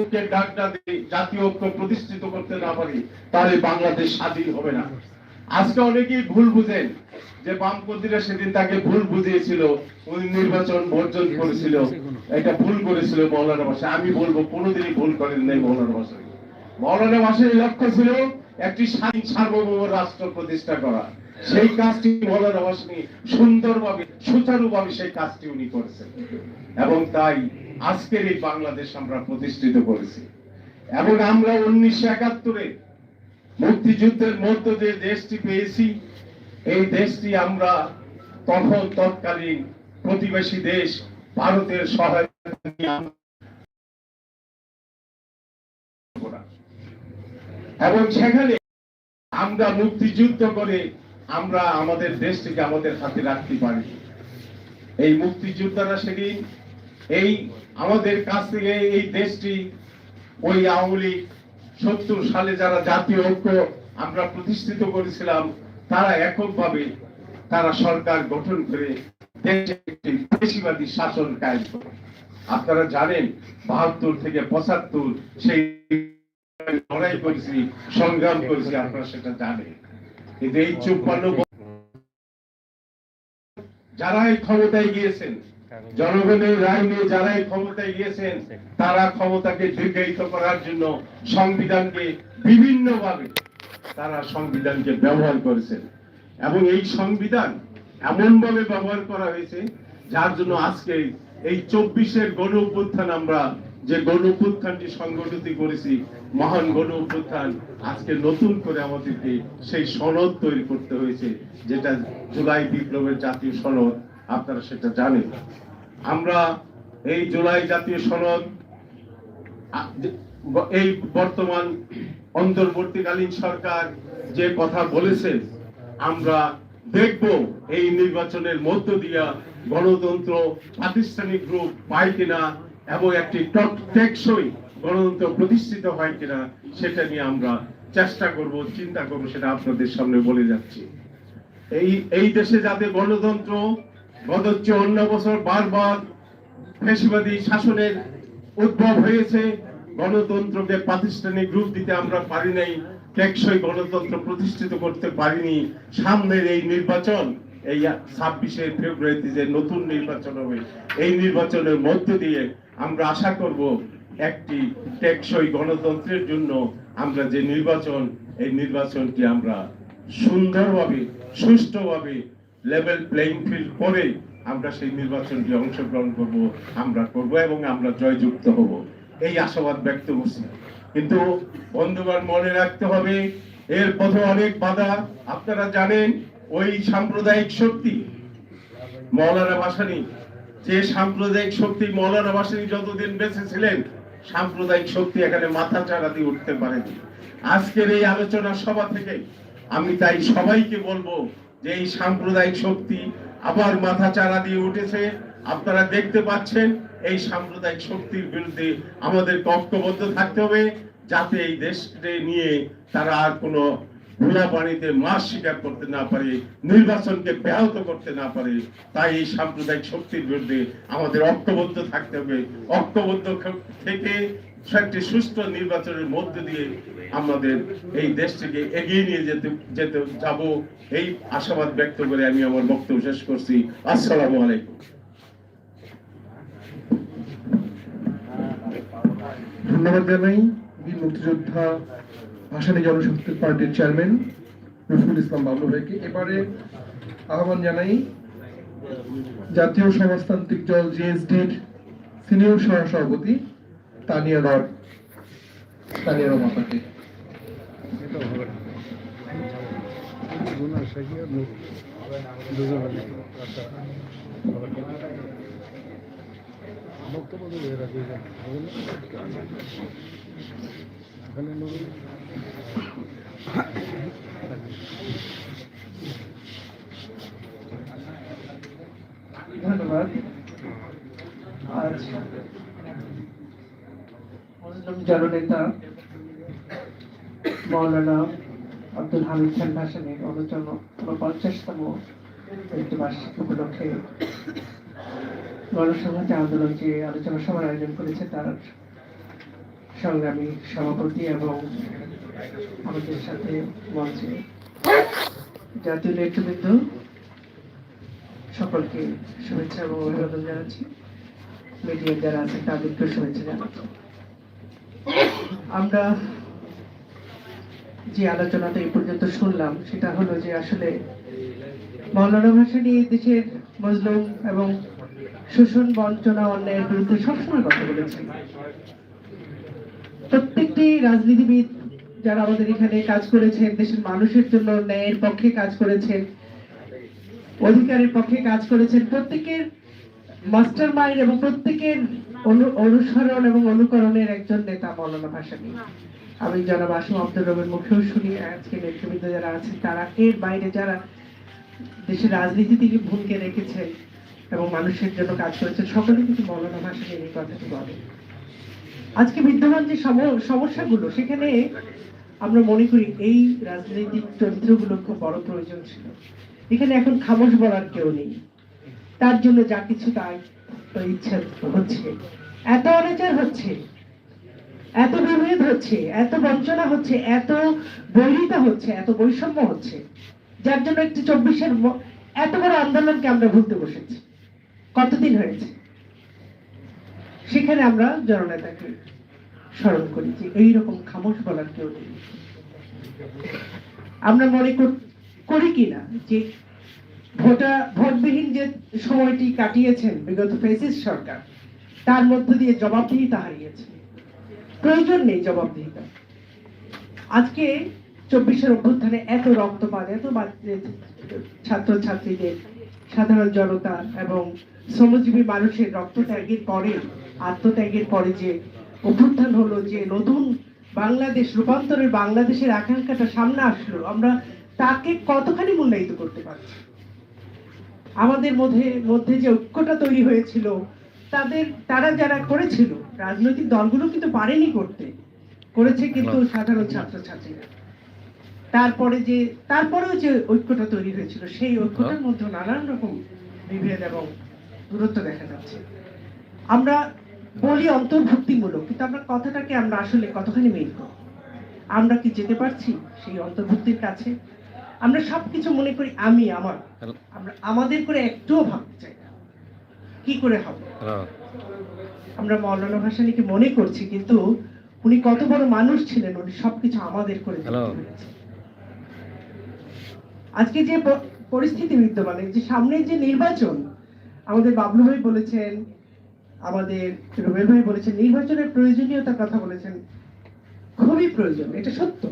ঐক্যের ডাক না দিই জাতীয় ঐক্য প্রতিষ্ঠিত করতে না পারি, তাহলে বাংলাদেশ স্বাধীন হবে না। আজকে অনেকেই ভুল বুঝেন যে বামপন্থীরা সেদিন তাকে ভুল বুঝিয়েছিল, উনি নির্বাচন বর্জন করেছিল, এটা ভুল করেছিল মৌলানা ভাষা আমি বলব, কোনোদিনই ভুল করেন নাই মৌলানা ভাষা মৌলানা ভাষার লক্ষ্য ছিল একটি স্বাধীন সার্বভৌম রাষ্ট্র প্রতিষ্ঠা করা। সেই কাজটি মৌলানা ভাসানী সুন্দরভাবে, সুচারুভাবে সেই কাজটি উনি করেছেন। এবং তাই আজকের এই বাংলাদেশ আমরা প্রতিষ্ঠিত করেছি। এবং আমরা উনিশশো একাত্তরে মুক্তিযুদ্ধের মধ্য দিয়ে দেশটি পেয়েছি। এই দেশটি আমরা তখন তৎকালীন প্রতিবেশী দেশ ভারতের সহায়তা এবং সেখানে আমরা মুক্তিযুদ্ধ করে আমরা আমাদের দেশটিকে আমাদের হাতে রাখতে পারি। এই মুক্তিযোদ্ধারা সেদিন এই আমাদের কাছ থেকে এই দেশটি, ওই আওয়ামী লীগ সত্তর সালে যারা জাতীয় ঐক্য আমরা প্রতিষ্ঠিত করেছিলাম, তারা এককভাবে, তারা সরকার গঠন করে শাসন আপনারা জানেন, বাহাত্তর থেকে পঁচাত্তর সেই লড়াই করেছি, সংগ্রাম করেছি, আপনারা সেটা জানেন। কিন্তু এই চুপ্পান্ন যারা এই ক্ষমতায় গিয়েছেন, জনগণের রায় নিয়ে যারা এই ক্ষমতায় গিয়েছেন, তারা ক্ষমতাকে দীর্ঘায়িত করার জন্য সংবিধানকে বিভিন্নভাবে তারা সংবিধানকে ব্যবহার করেছেন। এবং এই সংবিধান এমন ভাবে ব্যবহার করা হয়েছে, যার জন্য আজকে এই চব্বিশের গণ অভ্যুত্থান আমরা যে গণ অভ্যুত্থানটি সংগঠিত করেছি, মহান গণ অভ্যুত্থান আজকে নতুন করে আমাদেরকে সেই সনদ তৈরি করতে হয়েছে, যেটা জুলাই বিপ্লবের জাতীয় সনদ, আপনারা সেটা জানেন। আমরা এই জুলাই জাতীয় সনদ এই বর্তমান অন্তর্বর্তীকালীন সরকার যে কথা বলেছে, আমরা দেখব এই নির্বাচনের মধ্য দিয়া গণতন্ত্র প্রাতিষ্ঠানিক রূপ পায় কিনা। এবং একটি টেকসই গণতন্ত্র প্রতিষ্ঠিত হয় কিনা সেটা নিয়ে আমরা চেষ্টা করব, চিন্তা করব, সেটা আপনাদের সামনে বলে যাচ্ছি। এই এই দেশে যাতে গণতন্ত্র গত চুয়ান্ন বছর বারবার ফেসিবাদী শাসনের উদ্ভব হয়েছে, গণতন্ত্রকে প্রাতিষ্ঠানিক রূপ দিতে আমরা পারি নাই, টেকসই গণতন্ত্র প্রতিষ্ঠিত করতে পারিনি, সামনের এই নির্বাচন, এই ছাব্বিশে ফেব্রুয়ারিতে যে নতুন নির্বাচন হবে, এই নির্বাচনের মধ্য দিয়ে আমরা আশা করব একটি টেকসই গণতন্ত্রের জন্য আমরা যে নির্বাচন, এই নির্বাচনটি আমরা সুন্দরভাবে, সুষ্ঠুভাবে লেভেল প্লেইং ফিল্ড করে আমরা সেই নির্বাচনটি অংশগ্রহণ করব, আমরা করব এবং আমরা জয়যুক্ত হব। এই আশাবাদ ব্যক্ত করছি। কিন্তু বন্ধুগণ, মনে রাখতে হবে, এর পথে অনেক বাধা। আপনারা জানেন, ওই সাম্প্রদায়িক শক্তি, মৌলানা ভাসানী যে সাম্প্রদায়িক শক্তি মৌলানা ভাসানী যতদিন বেঁচে ছিলেন, সাম্প্রদায়িক শক্তি এখানে মাথা চাড়া দিয়ে উঠতে পারেনি। আজকের এই আলোচনা সভা থেকে আমি তাই সবাইকে বলব যে এই সাম্প্রদায়িক শক্তি আবার মাথা চাড়া দিয়ে উঠেছে। আপনারা দেখতে পাচ্ছেন, এই সাম্প্রদায়িক শক্তির বিরুদ্ধে আমাদের ঐক্যবদ্ধ থাকতে হবে, যাতে এই দেশকে নিয়ে তারা আর কোনো ভোলা পানিতে মাছ স্বীকার করতে না পারে, নির্বাচনকে ব্যাহত করতে না পারে, তাই এই সাম্প্রদায়িক শক্তির বিরুদ্ধে আমাদের ঐক্যবদ্ধ থাকতে হবে। ঐক্যবদ্ধ থেকে একটি সুস্থ নির্বাচনের মধ্য দিয়ে আমাদের এই দেশটিকে এগিয়ে নিয়ে যেতে যেতে যাব, এই আশাবাদ ব্যক্ত করে আমি আমার বক্তব্য শেষ করছি। আসসালামু আলাইকুম। ধন্যবাদ জানাই, মুক্তিযোদ্ধা ভাসানী জনশক্তি পার্টির চেয়ারম্যান রফিকুল ইসলাম বাবলু ভাইকে এবারে আহ্বান জানাই জাতীয় সমাজতান্ত্রিক দল জিএসডির সিনিয়র সহ সভাপতি তানিয়া রড তানিয়া রমাপাকে বক্তব্য জননেতা মৌলানা আব্দুল হামিদ খান ভাসানের অনুচন উনপঞ্চাশতম মৃত্যু বার্ষিকী উপলক্ষে গণসংহতি আন্দোলন যে আলোচনা সভার আয়োজন করেছে, তার সংগ্রামী সভাপতি এবং আমাদের সাথে মঞ্চে। জাতীয় নেতৃবৃন্দ, সকলকে শুভেচ্ছা এবং জানাচ্ছি। যারা তাদেরকে শুভেচ্ছা জানাচ্ছি। আমরা যে আলোচনাটা এই পর্যন্ত শুনলাম, সেটা হলো যে আসলে মৌলানা নিয়ে দেশের মজলুম এবং শোষণ বঞ্চনা অন্যায়ের বিরুদ্ধে সবসময় কথা বলেছেন। প্রত্যেকটি রাজনীতিবিদ যারা আমাদের এখানে কাজ করেছেন, দেশের মানুষের জন্য ন্যায়ের পক্ষে কাজ করেছেন, অধিকারের পক্ষে কাজ করেছেন, প্রত্যেকের মাস্টার মাইন্ড এবং প্রত্যেকের অনুসরণ এবং অনুকরণের একজন নেতা মৌলানা ভাসানী। আমি জনাব আসম আব্দুর রবের মুখেও শুনি, আজকে নেতৃবৃন্দ যারা আছেন, তারা এর বাইরে যারা দেশের রাজনীতি থেকে ভূমিকা রেখেছেন এবং মানুষের জন্য কাজ করেছেন, সকলে কিন্তু মৌলানা ভাসানীর এই কথাটি বলে। আজকে বিদ্যমান যে সম- সমস্যাগুলো, সেখানে আমরা মনে করি এই রাজনৈতিক চরিত্রগুলো খুব বড় প্রয়োজন ছিল। এখানে এখন খামোশ বলার কেউ নেই। তার জন্য যা কিছু তার ইচ্ছা হচ্ছে। এত অনাচার হচ্ছে, এত বিভেদ হচ্ছে, এত বঞ্চনা হচ্ছে, এত বৈরিতা হচ্ছে, এত বৈষম্য হচ্ছে। যার জন্য একটি চব্বিশের এত বড় আন্দোলনকে আমরা ভুলতে বসেছি। কতদিন হয়েছে? সেখানে আমরা জননেতাকে স্মরণ করি যে এইরকম খামোশ বলার কেউ নেই। আমরা মনে করি কিনা যে ভোটা ভোটবিহীন যে সময়টি কাটিয়েছেন বিগত ফেসিস সরকার, তার মধ্য দিয়ে জবাবদিহিতা হারিয়েছে। প্রয়োজন নেই জবাবদিহিতা। আজকে চব্বিশের অভ্যুত্থানে এত রক্তপাত, এত ছাত্র ছাত্রীদের সাধারণ জনতা এবং শ্রমজীবী মানুষের রক্তত্যাগের পরে, আত্মত্যাগের পরে যে অভ্যুত্থান হলো যে নতুন বাংলাদেশ রূপান্তরের বাংলাদেশের আকাঙ্ক্ষাটা সামনে আসলো। আমরা তাকে কতখানি মূল্যায়িত করতে পারছি? আমাদের মধ্যে মধ্যে যে ঐক্যটা তৈরি হয়েছিল তাদের তারা যারা করেছিল রাজনৈতিক দলগুলো কিন্তু পারেনি করতে। করেছে কিন্তু সাধারণ ছাত্রছাত্রীরা। তারপরে যে তারপরেও যে ঐক্যটা তৈরি হয়েছিল সেই ঐক্যটার মধ্যে নানান রকম বিভেদ এবং দূরত্ব দেখা যাচ্ছে। আমরা বলি অন্তর্ভুক্তিমূলক কিন্তু আমরা কথাটাকে আমরা আসলে কতখানি মেন করি? আমরা কি যেতে পারছি সেই অন্তর্ভুক্তির কাছে? আমরা সবকিছু মনে করি আমি আমার। আমরা আমাদের করে একটুও ভাবতে চাই না। কি করে হবে? আমরা মৌলানা ভাসানীকে মনে করছি কিন্তু উনি কত বড় মানুষ ছিলেন উনি সবকিছু আমাদের করে। আজকে যে পরিস্থিতি বিদ্যমান যে সামনে যে নির্বাচন আমাদের বাবলু ভাই বলেছেন আমাদের রুবেল ভাই বলেছেন নির্বাচনের প্রয়োজনীয়তার কথা বলেছেন। খুবই প্রয়োজন এটা সত্য।